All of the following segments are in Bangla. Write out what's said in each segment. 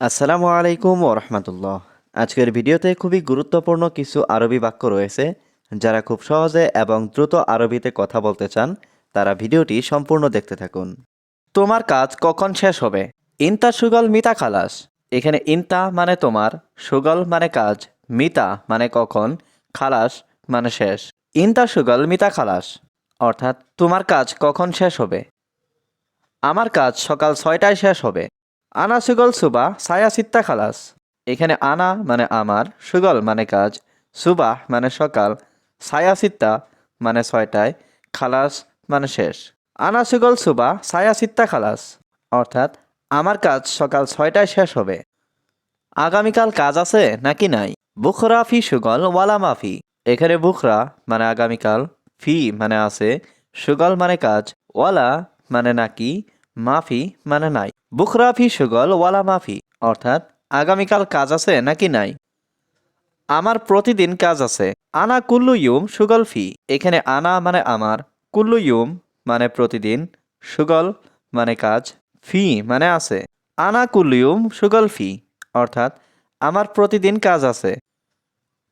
আসসালামু আলাইকুম ওরহমতুল্লাহ আজকের ভিডিওতে খুবই গুরুত্বপূর্ণ কিছু আরবি বাক্য রয়েছে, যারা খুব সহজে এবং দ্রুত আরবিতে কথা বলতে চান। তারা ভিডিওটি সম্পূর্ণ দেখতে থাকুন। তোমার কাজ কখন শেষ হবে? ইনতা সুগল মিতা খালাস। এখানে ইনতা মানে তোমার, সুগল মানে কাজ, মিতা মানে কখন, খালাস মানে শেষ। ইনতা সুগল মিতা খালাস, অর্থাৎ তোমার কাজ কখন শেষ হবে? আমার কাজ সকাল ছয়টায় শেষ হবে। আনা সুগল সুবা, সায়া সিত্তা খালাস। এখানে আনা মানে আমার, সুগল মানে কাজ সুবাহ মানে সকাল, সায়া সিত্তা মানে ছয়টায়, খালাস মানে শেষ। আনা সুগল সুবা, সায়া সিত্তা খালাস। অর্থাৎ, আমার কাজ সকাল ছয়টায় শেষ হবে। আগামীকাল কাজ আছে নাকি নাই? বুখরা ফি সুগল, ওয়ালা মাফি এখানে বুখরা মানে আগামীকাল, ফি মানে আছে, সুগল মানে কাজ, ওয়ালা মানে নাকি মাফি মানে নাই। বুখরা ফি সুগল, ওয়ালা মাফি। অর্থাৎ, আগামীকাল কাজ আছে নাকি নাই? আমার প্রতিদিন কাজ আছে। আনা কুল্লু ইউম, সুগল ফি। এখানে আনা মানে আমার, কুল্লু ইউম মানে প্রতিদিন, সুগল মানে কাজ, ফি মানে আছে। আনা কুল্লু ইউম, সুগল ফি। অর্থাৎ, আমার প্রতিদিন কাজ আছে।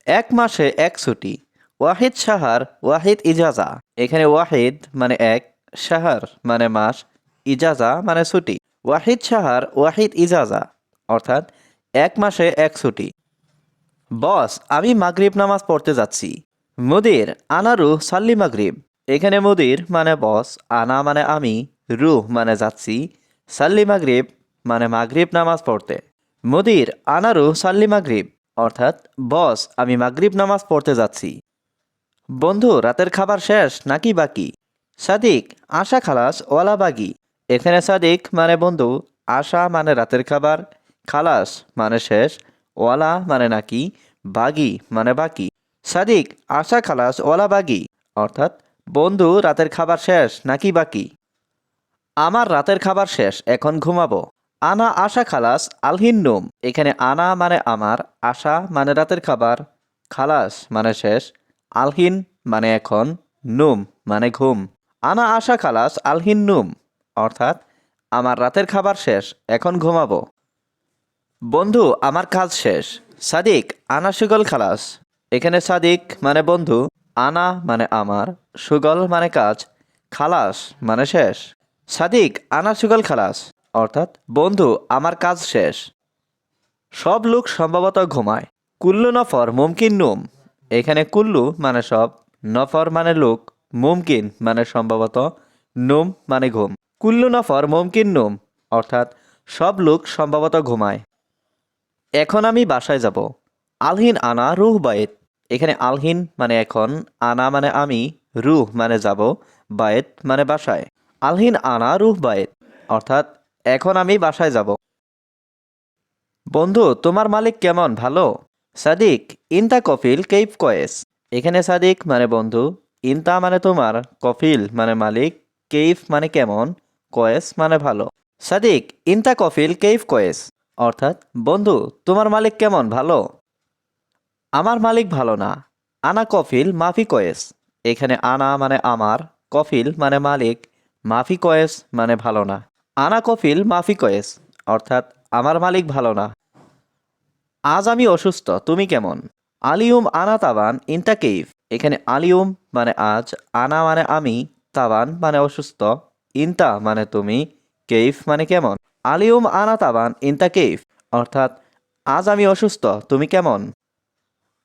এক মাসে এক ছুটি। ওয়াহিদ সাহার ওয়াহিদ ইজাজা। এখানে ওয়াহিদ মানে এক সাহার মানে মাস। ইজাজা মানে ছুটি। ওয়াহিদ সাহার ওয়াহিদ ইজাজা, অর্থাৎ এক মাসে এক ছুটি। বস, আমি মাগরিব নামাজ পড়তে যাচ্ছি। মুদির আনারু সাল্লি মাগরিব। এখানে মুদির মানে বস, আনা মানে আমি, রুহ মানে যাচ্ছি। সাল্লি মাগরিব মানে মাগরিব নামাজ পড়তে। মুদির আনারু সাল্লি মাগরিব, অর্থাৎ বস, আমি মাগরিব নামাজ পড়তে যাচ্ছি। বন্ধু, রাতের খাবার শেষ নাকি বাকি? সাদিক, আশা খালাস, ওয়ালা বাগি। এখানে সাদিক মানে বন্ধু, আশা মানে রাতের খাবার, খালাস মানে শেষ, ওয়ালা মানে নাকি, বাগি মানে বাকি। সাদিক, আশা, খালাস, ওয়ালা, বাগি। অর্থাৎ বন্ধু, রাতের খাবার শেষ নাকি বাকি? আমার রাতের খাবার শেষ, এখন ঘুমাবো। আনা, আশা, খালাস, আলহিন নুম। এখানে আনা মানে আমার, আশা মানে রাতের খাবার, খালাস মানে শেষ, আলহিন মানে এখন, নুম মানে ঘুম। আনা, আশা, খালাস, আলহিন নুম। অর্থাৎ, আমার রাতের খাবার শেষ, এখন ঘুমাবো। বন্ধু, আমার কাজ শেষ। সাদিক, আনা সুগল খালাস। এখানে সাদিক মানে বন্ধু, আনা মানে আমার, সুগল মানে কাজ, খালাস মানে শেষ। সাদিক, আনা সুগল খালাস, অর্থাৎ, বন্ধু, আমার কাজ শেষ। সব লোক সম্ভবত ঘুমায়। কুল্লু নফর, মুমকিন নুম। এখানে কুল্লু মানে সব, নফর মানে লোক, মুমকিন মানে সম্ভবত নুম মানে ঘুম। কুল্লু নফর মুমকিন নুম, অর্থাৎ সব লোক সম্ভবত ঘুমায়। এখন আমি বাসায় যাব। আলহিন আনা রুহ বায়েত। এখানে আলহিন মানে এখন, আনা মানে আমি, রুহ মানে যাব, বায়েত মানে বাসায়। আলহিন আনা, রুহ বায়েত, অর্থাৎ এখন আমি বাসায় যাব। বন্ধু, তোমার মালিক কেমন? ভালো? সাদিক, ইনতা কফিল কেইফ কয়েস? এখানে সাদিক মানে বন্ধু, ইনতা মানে তোমার, কফিল মানে মালিক, কেইফ মানে কেমন? কয়েস মানে ভালো। সাদিক, ইনতা কফিল কেইফ কয়েস? অর্থাৎ, বন্ধু, তোমার মালিক কেমন, ভালো? আমার মালিক ভালো না। আনা কফিল মাফি কয়েস। এখানে আনা মানে আমার, কফিল মানে মালিক, মাফি কয়েস মানে ভালো না। আনা কফিল মাফি কয়েস, অর্থাৎ, আমার মালিক ভালো না। আজ আমি অসুস্থ, তুমি কেমন? আলিউম আনা তাবান, ইনতা কেইফ। এখানে আলিউম মানে আজ, আনা মানে আমি, তাবান মানে অসুস্থ। ইনতা মানে তুমি কেইফ মানে কেমন? আলিউম আনা তাবান, ইনতা কেইফ। অর্থাৎ, আজ আমি অসুস্থ, তুমি কেমন?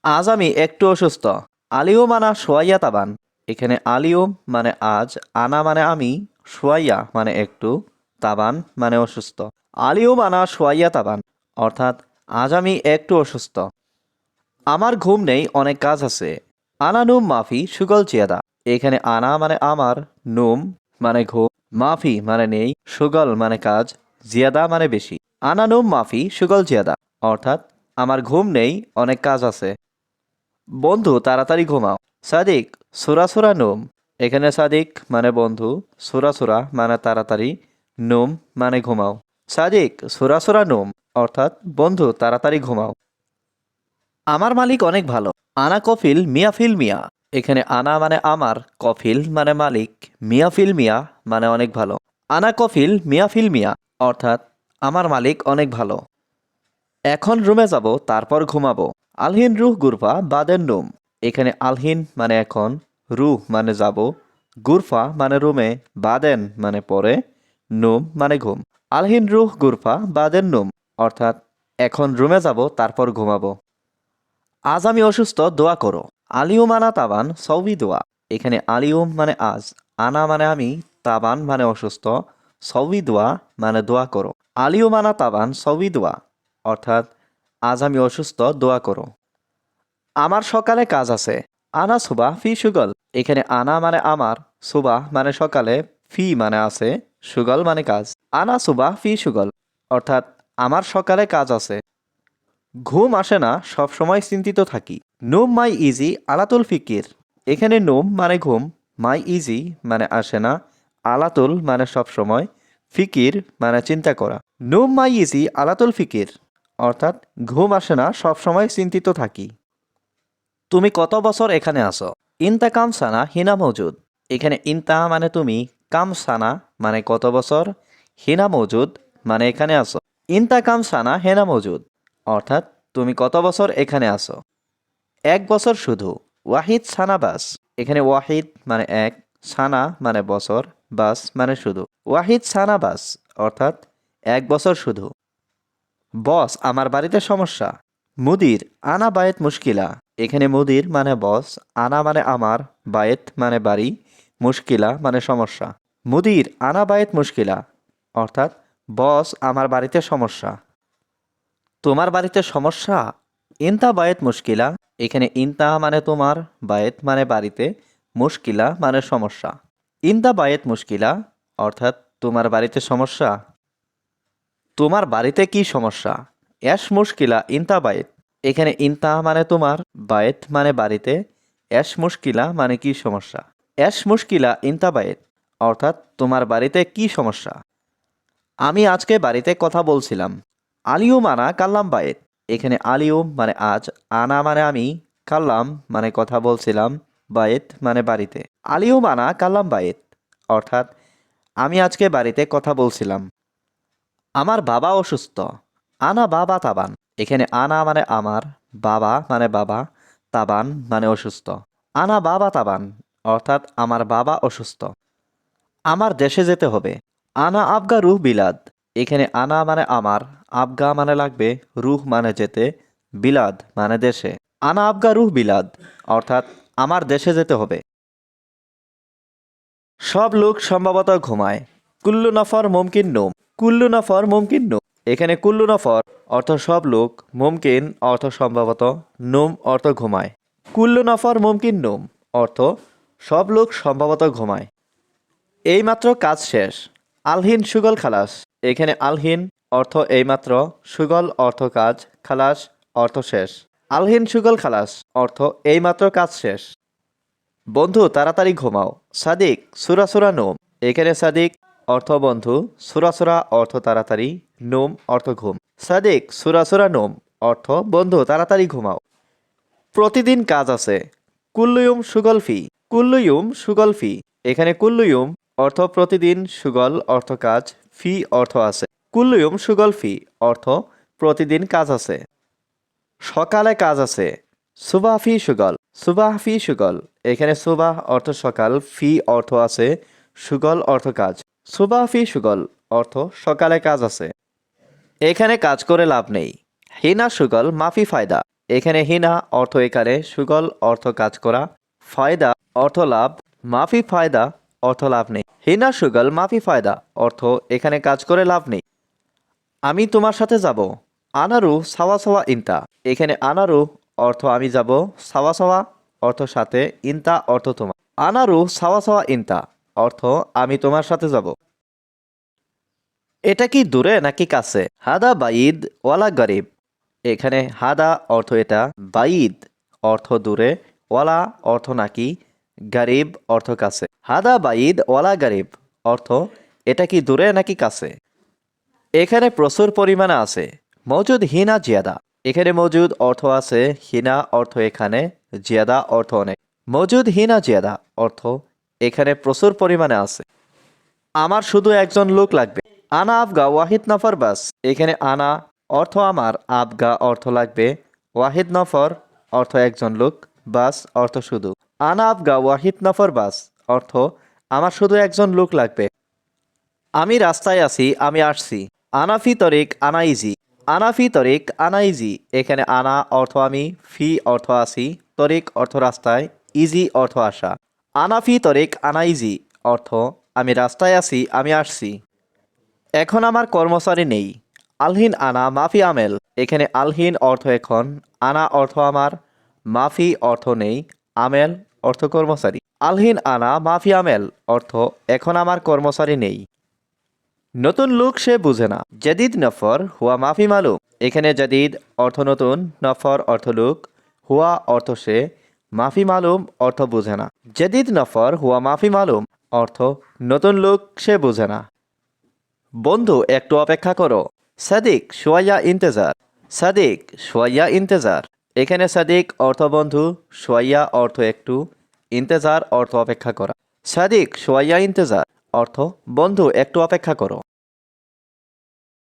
আজ আমি একটু অসুস্থ। আলিউম আনা সোয়াইয়া তাবান। এখানে আলিউম মানে আজ, আনা মানে আমি, সোয়াইয়া মানে একটু, তাবান মানে অসুস্থ। আলিউম আনা সোয়াইয়া তাবান। অর্থাৎ, আজ আমি একটু অসুস্থ। আমার ঘুম নেই, অনেক কাজ আছে। আনা নুম মাফি, সুগল চিয়াদা এখানে আনা মানে আমার, নুম মানে ঘুম। মাফি মানে নেই, সুগল মানে কাজ, জিয়াদা মানে বেশি। আনা নুম মাফি, সুগল জিয়াদা, অর্থাৎ, আমার ঘুম নেই, অনেক কাজ আছে। বন্ধু, তাড়াতাড়ি ঘুমাও। সাদিক, সুরা সুরা নুম। এখানে সাদিক মানে বন্ধু, সুরা সুরা মানে তাড়াতাড়ি, নোম মানে ঘুমাও। সাদিক, সুরা সুরা নুম, অর্থাৎ, বন্ধু, তাড়াতাড়ি ঘুমাও। আমার মালিক অনেক ভালো। আনা কফিল মিয়া ফিল মিয়া। এখানে আনা মানে আমার, কফিল মানে মালিক মিয়াফিল মিয়া মানে অনেক ভালো। আনা কফিল মিয়াফিল মিয়া, অর্থাৎ আমার মালিক অনেক ভালো। এখন রুমে যাব, তারপর ঘুমাবো। আলহিন রুহ গুরফা, বাদের নুম। এখানে আলহিন মানে এখন, রুহ মানে যাব। গুরফা মানে রুমে, বাদেন মানে পরে, নুম মানে ঘুম। আলহিন রুহ গুরফা, বাদের নুম, অর্থাৎ এখন রুমে যাব, তারপর ঘুমাবো। আজ আমি অসুস্থ, দোয়া করো। আলিউম আনা তাবান সৌবি দোয়া। এখানে আলিউম মানে আজ, আনা মানে আমি, তাবান মানে অসুস্থ সৌবি দোয়া মানে দোয়া করো। আলিউম আনা তাবান সৌবি দোয়া, অর্থাৎ আজ আমি অসুস্থ, দোয়া করো। আমার সকালে কাজ আছে, আনা সুবা ফি সুগল। এখানে আনা মানে আমার, সুবা মানে সকালে, ফি মানে আছে, সুগল মানে কাজ। আনা সুবা ফি সুগল, অর্থাৎ আমার সকালে কাজ আছে ঘুম আসে না, সব সময় চিন্তিত থাকি। নোম মাই ইজি, আলাতুল ফিকির। এখানে নোম মানে ঘুম, মাই ইজি মানে আসে না, আলাতুল মানে সব সময়, ফিকির মানে চিন্তা করা। নোম মাই ইজি, আলাতুল ফিকির। অর্থাৎ ঘুম আসে না, সব সময় চিন্তিত থাকি। তুমি কত বছর এখানে আসো ইনতা কাম সানা হিনা মজুদ। এখানে ইনতা মানে তুমি, কাম সানা মানে কত বছর? হিনা মজুদ মানে এখানে আসো ইনতা কাম সানা হেনা মজুদ। অর্থাৎ তুমি কত বছর এখানে আসো এক বছর শুধু। ওয়াহিদ সানা বাস। এখানে ওয়াহিদ মানে এক, সানা মানে বছর, বাস মানে শুধু। ওয়াহিদ সানা বাস, অর্থাৎ এক বছর শুধু। বস, আমার বাড়িতে সমস্যা। মুদির, আনা বায়েত মুশকিলা। এখানে মুদির মানে বস, আনা মানে আমার, বায়েত মানে বাড়ি, মুশকিলা মানে সমস্যা। মুদির, আনা বায়েত মুশকিলা, অর্থাৎ বস, আমার বাড়িতে সমস্যা। তোমার বাড়িতে সমস্যা? ইনতা বায়েত মুশকিলা। এখানে ইনতা মানে তোমার, বায়েত মানে বাড়িতে। মুশকিলা মানে সমস্যা। ইনতা বায়েত মুশকিলা, অর্থাৎ তোমার বাড়িতে সমস্যা। তোমার বাড়িতে কি সমস্যা? অ্যাশ মুশকিলা, ইনতা বায়েত। এখানে ইনতা মানে তোমার, বায়েত মানে বাড়িতে। অ্যাশ মুশকিলা মানে কি সমস্যা? অ্যাশ মুশকিলা, ইনতা বায়েত। অর্থাৎ তোমার বাড়িতে কি সমস্যা? আমি আজকে বাড়িতে কথা বলছিলাম। আলিউম আনা কাল্লাম বায়েত এখানে আলিউম মানে আজ, আনা মানে আমি, কাল্লাম মানে কথা বলছিলাম বায়েত মানে বাড়িতে। আলিউম আনা কাল্লাম বায়েত অর্থাৎ আমি আজকে বাড়িতে কথা বলছিলাম। আমার বাবা অসুস্থ, আনা বাবা তাবান। এখানে আনা মানে আমার, বাবা মানে বাবা, তাবান মানে অসুস্থ। আনা বাবা তাবান, অর্থাৎ আমার বাবা অসুস্থ। আমার দেশে যেতে হবে। আনা আবগা রুহ বিলাদ এখানে আনা মানে আমার, আবগা মানে লাগবে, রুহ মানে যেতে, বিলাদ মানে দেশে। আনা, আবগা, রুহ, বিলাদ, অর্থাৎ আমার দেশে যেতে হবে। সব লোক সম্ভবত ঘুমায়। কুল্লু নফর মুমকিন নোম। কুল্লু নফর মুমকিন নোম। এখানে কুল্লু নফর অর্থ সব লোক, মুমকিন অর্থ সম্ভবত নোম অর্থ ঘুমায়। কুল্লু নফর মুমকিন নোম অর্থ সব লোক সম্ভবত ঘুমায়। এইমাত্র কাজ শেষ। আলহিন সুগল খালাস। এখানে আলহিন অর্থ এইমাত্র, সুগল অর্থ কাজ, খালাস অর্থ শেষ। আলহিন, সুগল, খালাস অর্থ এইমাত্র কাজ শেষ। বন্ধু, তাড়াতাড়ি ঘুমাও। সাদিক সুরাসুরা নোম। এখানে সাদিক অর্থ বন্ধু সুরাসুরা অর্থ তাড়াতাড়ি, নোম অর্থ ঘুম। সাদিক সুরাসুরা নোম অর্থ বন্ধু, তাড়াতাড়ি ঘুমাও। প্রতিদিন কাজ আছে। কুল্লুয়ুম, সুগল, ফি। কুল্লুয়ুম, সুগল, ফি। এখানে কুল্লুয়ুম অর্থ প্রতিদিন, সুগল অর্থ কাজ ফি অর্থ আছে। কুল্লুয়ুম সুগল ফি অর্থ প্রতিদিন কাজ আছে। সকালে কাজ আছে। সুবাহ ফি সুগল। সুবাহ ফি সুগল। এখানে সুবাহ অর্থ সকাল, ফি অর্থ আছে সুগল অর্থ কাজ। সুবাহ ফি সুগল অর্থ সকালে কাজ আছে। এখানে কাজ করে লাভ নেই। হিনা সুগল মাফি ফায়দা। এখানে হিনা অর্থ এখানে সুগল অর্থ কাজ করা। ফায়দা অর্থ লাভ। মাফি ফায়দা অর্থ লাভ নেই। হিনা সুগল, মাফি ফায়দা। অর্থ, এখানে কাজ করে লাভ নেই। আমি তোমার সাথে যাব। আনারু, সাওয়া সাওয়া, ইনতা। এখানে আনারু, অর্থ আমি যাব। সাওয়া সাওয়া, অর্থ সাথে, ইনতা, অর্থ তোমার। আনারু, সাওয়া সাওয়া, ইনতা। অর্থ, আমি তোমার সাথে যাব। এটা কি দূরে নাকি কাছে? হাদা বাইদ, ওয়ালা গরিব। এখানে হাদা অর্থ এটা, বাইদ। অর্থ দূরে, ওয়ালা অর্থ নাকি গরিব অর্থ কাছে। হাদা বাইদ ওয়ালা গরিব অর্থ, এটা কি দূরে নাকি কাছে? এখানে প্রচুর পরিমাণে আছে। মজুদ হিনা, জিয়াদা। এখানে মজুদ অর্থ আছে, হিনা অর্থ এখানে, জিয়াদা অর্থ অনেক। মজুদ হিনা, জিয়াদা অর্থ এখানে প্রচুর পরিমাণে আছে। আমার শুধু একজন লোক লাগবে। আনা আফগা, ওয়াহিদ নফর, বাস। এখানে আনা অর্থ আমার আবগা অর্থ লাগবে। ওয়াহিদ নফর অর্থ একজন লোক, বাস অর্থ শুধু। আনা আবগা ওয়াহিদ নফর বাস, অর্থ, আমার শুধু একজন লোক লাগবে। আমি রাস্তায় আছি, আমি আসছি। আনাফি তরিক আনাইজি। আনাফি তরিক আনাইজি। এখানে আনা অর্থ আমি, ফি অর্থ আসি, তরিক অর্থ রাস্তায়, ইজি অর্থ আসা। আনাফি তরিক আনাইজি, অর্থ, আমি রাস্তায় আছি, আমি আসছি। এখন আমার কর্মচারী নেই। আলহিন আনা মাফি আমেল। এখানে আলহিন অর্থ এখন, আনা অর্থ আমার, মাফি অর্থ নেই, আমেল অর্থ কর্মচারী। আলহিন আনা মাফি আমেল অর্থ, এখন আমার কর্মচারী নেই। নতুন লোক সে বুঝে না। জাদিদ নফর, হুয়া মাফি মালুম। এখানে জাদিদ, অর্থ নতুন, নফর, অর্থ লোক। হুয়া, অর্থ সে। মাফি মালুম, অর্থ বুঝে না। জাদিদ নফর, হুয়া মাফি মালুম, অর্থ, নতুন লোক সে বুঝে না। বন্ধু, একটু অপেক্ষা করো। সাদিক সোয়া ইন্তেজার। সাদিক সোয়া ইন্তেজার। এখানে সাদিক অর্থ বন্ধু, সোয়াইয়া অর্থ একটু, ইন্তেজার অর্থ অপেক্ষা করা। সাদিক, সোয়াইয়া ইন্তেজার, অর্থ বন্ধু, একটু অপেক্ষা করো।